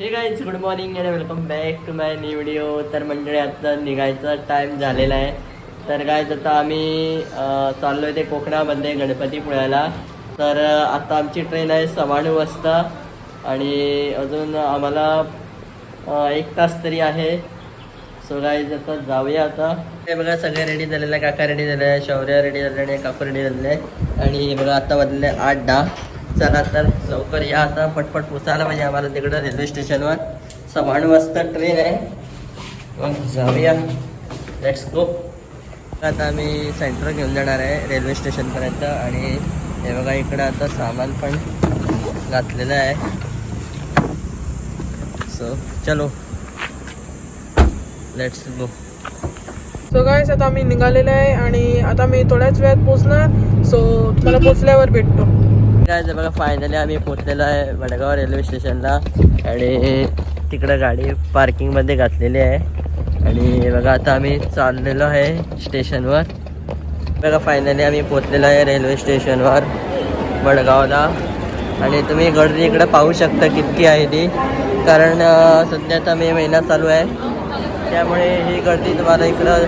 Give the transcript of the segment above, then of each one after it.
Hey guys good morning and welcome back to my new video तर मंडळी आता निघायचा टाईम झालेला आहे. तर काय आता आम्ही चाललो आहे ते कोकणामध्ये गणपतीपुळ्याला. तर आता आमची ट्रेन आहे सव्वा नऊ वाजता. आणि अजून आम्हाला एक तास तरी आहे. सो गायज आता जाऊया आता. हे बघा सगळे रेडी झालेले आहे काका रेडी झाले आहे शौर्य रेडी झाले आणि काकू रेडी झालेले आहे आणि बघा आता वाजलेले आहे आठ दहा. चला तर लवकर या आता पटपट पोचायला पाहिजे आम्हाला तिकडं रेल्वे स्टेशनवर समान वाजता ट्रेन आहे. मग जाऊया. लेट्स गो आता आम्ही सेंटर घेऊन जाणार आहे रेल्वे स्टेशनपर्यंत आणि हे बघा इकडं आता सामान पण घातलेलं आहे. सो चलो. लेट्स गो सो गाईस आता आम्ही निघालेलं आहे आणि आता मी थोड्याच वेळात पोहोचणार सो तुम्हाला पोचल्यावर भेटतो. काय बघा फायनली आम्ही पोचलेलो आहे वडगाव रेल्वे स्टेशनला आणि तिकडं गाडी पार्किंगमध्ये घातलेली आहे. आणि बघा आता आम्ही चाललेलो आहे स्टेशनवर बघा फायनली आम्ही पोचलेलो आहे रेल्वे स्टेशनवर वडगावला. आणि तुम्ही गर्दी इकडं पाहू शकता कितकी आहे ती. कारण सध्या आता मे महिना चालू आहे. त्यामुळे ही गर्दी तुम्हाला इकडं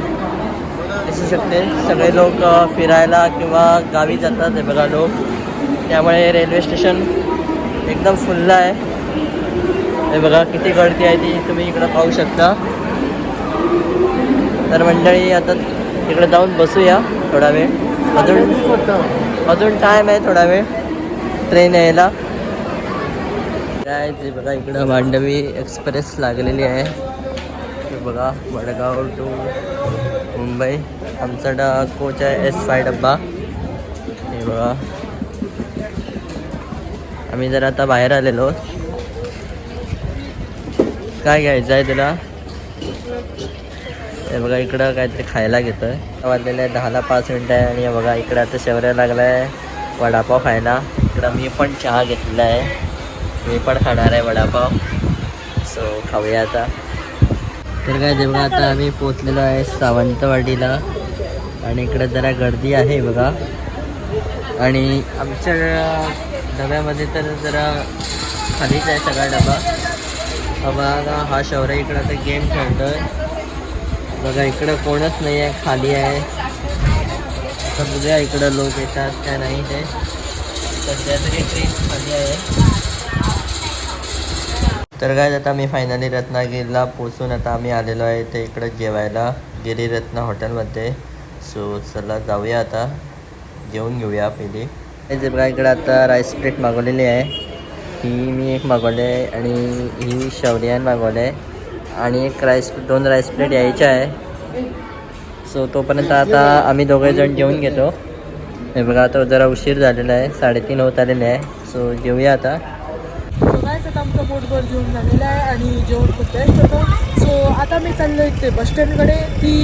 दिसू शकते. सगळे लोक फिरायला किंवा गावी जातात हे बघा लोक. रेल्वे स्टेशन एकदम फुल्ल आहे. हे बघा, किती गर्दी आहे ती तुम्ही इकडं पाहू शकता. तर मंडळी, आता तिकडे जाऊन बसूया थोडा वेळ. अजून अजून टाईम आहे थोडा वेळ. ट्रेन यायला. काय ते इकडं मांडवी एक्सप्रेस आहे. हे वडगाव टू मुंबई. आमचा कोच आहे एस फाय डब्बा. हे आम्ही जर आता बाहेर आलेलो. काय घ्यायचं आहे तुला? हे बघा इकडं काहीतरी खायला घेतोय. वाजलेलं आहे दहाला पाच मिनटं आहे आणि बघा इकडं आता शेवऱ्या लागला आहे वडापाव खायला. इकडं मी पण चहा घेतलेला आहे. मी पण खाणार आहे वडापाव. सो खाऊया आता. तर काय ते बघा आता आम्ही पोचलेलो आहे सावंतवाडीला. आणि इकडं जरा गर्दी आहे बघा. आणि आमच्या डब्यामध्ये तर जरा खालीच आहे सगळा डबा. हा हा शौर्य इकडं आता गेम खेळतोय. बघा इकडं कोणच नाही आहे खाली आहे. आता बघूया इकडं लोक येतात काय नाही ते. सध्या तरी ट्रेन खाली आहे. तर काय आता मी फायनली रत्नागिरीला पोचून आता आम्ही आलेलो आहे ते इकडं जेवायला. गिरीरत्न हॉटेलमध्ये सो चला जाऊया आता. जेवून घेऊया पहिली. जे बघा इकडं आता राईस प्लेट मागवलेली आहे. ही मी एक मागवली आहे आणि ही शौर्यान मागवली. आणि एक राईस दोन राईस प्लेट यायच्या आहे. सो तोपर्यंत आता आम्ही दोघे जण जेवून घेतो. हे बघा आता जरा उशीर झालेला आहे. साडेतीन होत आलेले आहे. सो जेवूया आता. आता आमचं पोटभर जेवण झालेलं आहे आणि जेवण खूप बेस्ट होतं. सो आता मी चाललो इथे बस स्टँडकडे. ती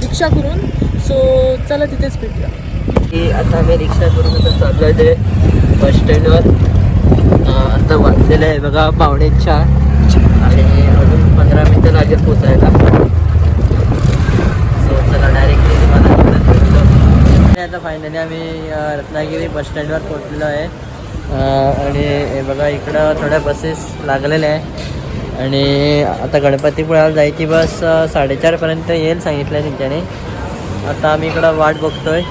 रिक्षा करून. सो चला तिथेच भेटूया. की आता आम्ही रिक्षा करून आता चाललो आहे ते बस स्टँडवर. आता वाजलेलं आहे बघा पावणे चार. आणि अजून पंधरा मिनटं लागेल पोचायला. सो चला डायरेक्टली आता फायनली आम्ही रत्नागिरी बस स्टँडवर पोहोचलेलो आहे. आणि हे बघा इकडं थोड्या बसेस लागलेल्या आहे. आणि आता गणपतीपुळ्याला जायची बस साडेचारपर्यंत येईल सांगितलं आहे त्यांच्याने आता आम्ही इकडं वाट बघतोय.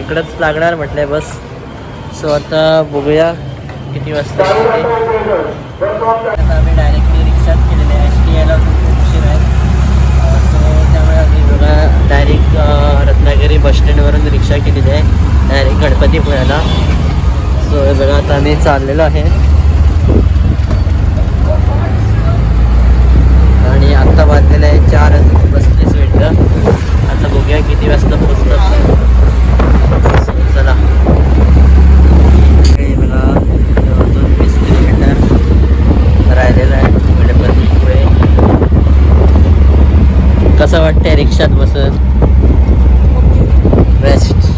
इकडंच लागणार म्हटलंय बस. सो आता बघूया किती वाजता आता आम्ही डायरेक्टली रिक्षाच केलेली आहे. एस टी यायला खूप उशीर आहे. सो त्यामुळे आम्ही बघा डायरेक्ट रत्नागिरी बस स्टँडवरून रिक्षा केलेली आहे. डायरेक्ट गणपतीपुळ्याला. सो हे बघा आता आम्ही चाललेलो आहे. आणि आत्ता वाजलेलं आहे चार पस्तीस मिनटं. आता बघूया किती वाजता पोचतात चला. हे दोन वीस किलोमीटर राहिलेलं आहे. पुढे कसं वाटतंय रिक्षात बसत बेस्ट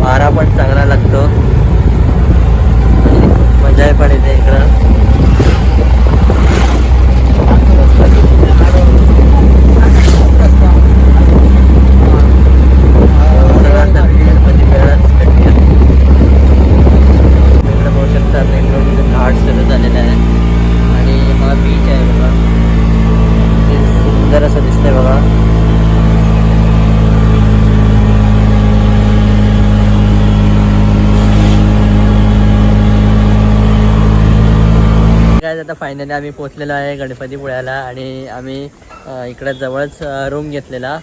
वारा पण चांगला लागतो. मजा पण येते इकडं चला आता गणपतीपुळ्यालाच भेटूया. इकडं बघू शकता मेट्रो घाट्स आता फायनली आम्ही पोचलेलो आहे गणपतीपुळ्याला आणि आम्ही इकडं जवळच रूम घेतलेला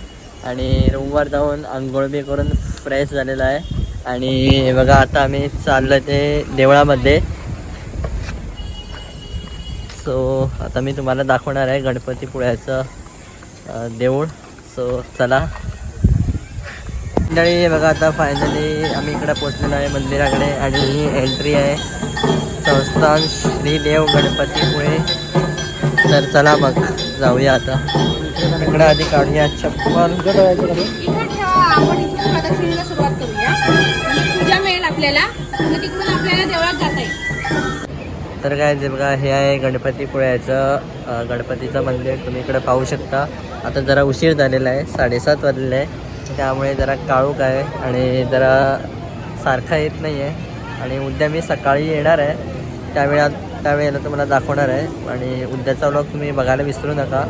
आणि रूमवर जाऊन आंघोळ बी करून फ्रेश झालेलो आहे. आणि बघा आता आम्ही चाललो ते देवळामध्ये. सो आता मी तुम्हाला दाखवणार आहे गणपतीपुळ्याचं देऊळ. सो चला. मंडळी बघा आता फायनली आम्ही इकडं पोचलेलो आहे मंदिराकडे आणि ही एंट्री आहे. संस्थान श्री देव गणपतीपुळे. तर चला मग जाऊया आता. इकडे आधी काढूया चप्पल. जाता येईल. तर काय ते बघा हे आहे गणपतीपुळ्याचं गणपतीचं मंदिर. तुम्ही इकडे पाहू शकता. आता जरा उशीर झालेला आहे साडेसात वाजलेले आहे त्यामुळे जरा काळूक आहे आणि जरा सारखा येत नाही आहे आणि उद्या मी सकाळी येणार आहे. त्यावेळा त्यावेळेला तुम्हाला दाखवणार आहे. आणि उद्याचा व्लॉग तुम्ही बघायला विसरू नका.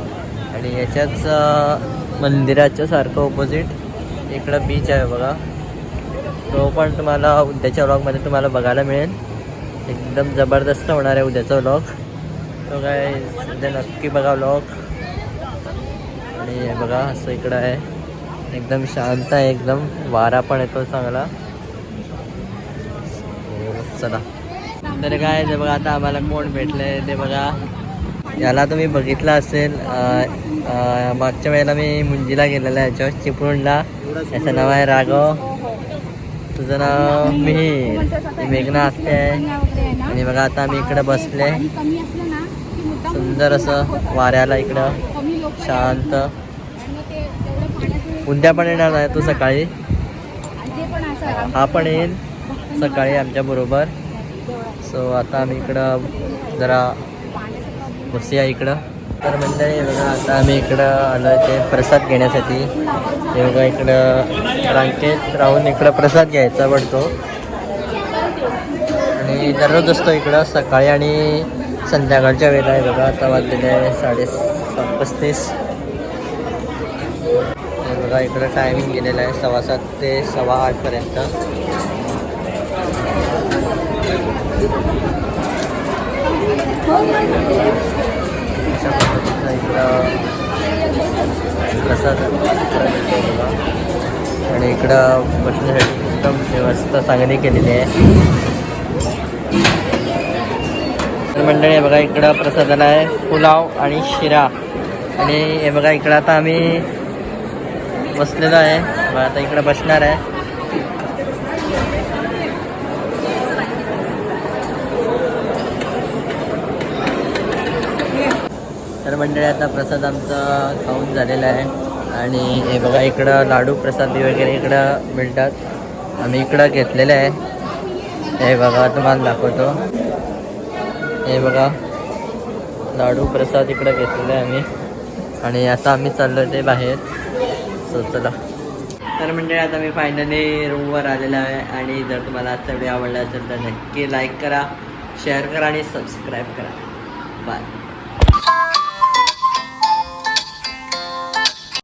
आणि याच्याच मंदिराच्या सारखं ऑपोजिट इकडं बीच आहे बघा. तो पण तुम्हाला उद्याच्या व्लॉगमध्ये तुम्हाला बघायला मिळेल. एकदम जबरदस्त होणार आहे उद्याचा व्लॉग तो काय सध्या नक्की बघा व्लॉग आणि हे बघा असं इकडं आहे. एकदम शांत आहे एकदम वारा पण येतो चांगला. चला. तर काय ते बघा आता आम्हाला कोण भेटलंय ते बघा. याला तुम्ही बघितलं असेल मागच्या वेळेला मी मुंजीला गेलेला आहे याच्यावर चिपळूणला. याचं नाव आहे राघव. तुझं नाव मिहीर. मेघना असते. आहे आणि बघा आता आम्ही इकडं बसले सुंदर असं वाऱ्याला इकडं. शांत. उद्या पण येणार आहे तू सकाळी? हा पण येईल. सकाळी आमच्या बरोबर. सो आता आम्ही इकडं जरा बसूया इकडं. तर मंडळी बघा आता आम्ही इकडं आलो ते प्रसाद घेण्यासाठी. हे बघा इकडं रांकेत राहून इकडं प्रसाद घ्यायचा पडतो. आणि दररोज असतो इकडं सकाळी आणि संध्याकाळच्या वेळेला. आहे बघा आता वाजलेले आहे साडेसात पस्तीस. बघा इकडं टायमिंग गेलेलं आहे सव्वा सात ते सव्वा आठपर्यंत. पद्धतीचा इकडं प्रसाद आणि इकडं बसण्यासाठी एकदम व्यवस्था चांगली केलेली आहे. मंडळी हे बघा इकडं प्रसादाला आहे. पुलाव आणि शिरा. आणि हे बघा इकडं आता आम्ही बसलेलो आहे. आता इकडं बसणार आहे. तर मंडळी आता प्रसाद आमचा खाऊन झालेला आहे. आणि हे बघा इकडं लाडू प्रसादी वगैरे इकडं मिळतात. आम्ही इकडं घेतलेलं आहे. हे बघा तुम्हाला दाखवतो. हे बघा लाडू प्रसाद इकडं घेतलेलं आहे आम्ही. आणि आता आम्ही चाललो ते बाहेर. सो चला. तर म्हणजे आता मी फायनली रूमवर आलेलो आहे. आणि जर तुम्हाला आजचा व्हिडिओ आवडला असेल तर नक्की लाईक करा शेअर करा आणि सबस्क्राईब करा. बाय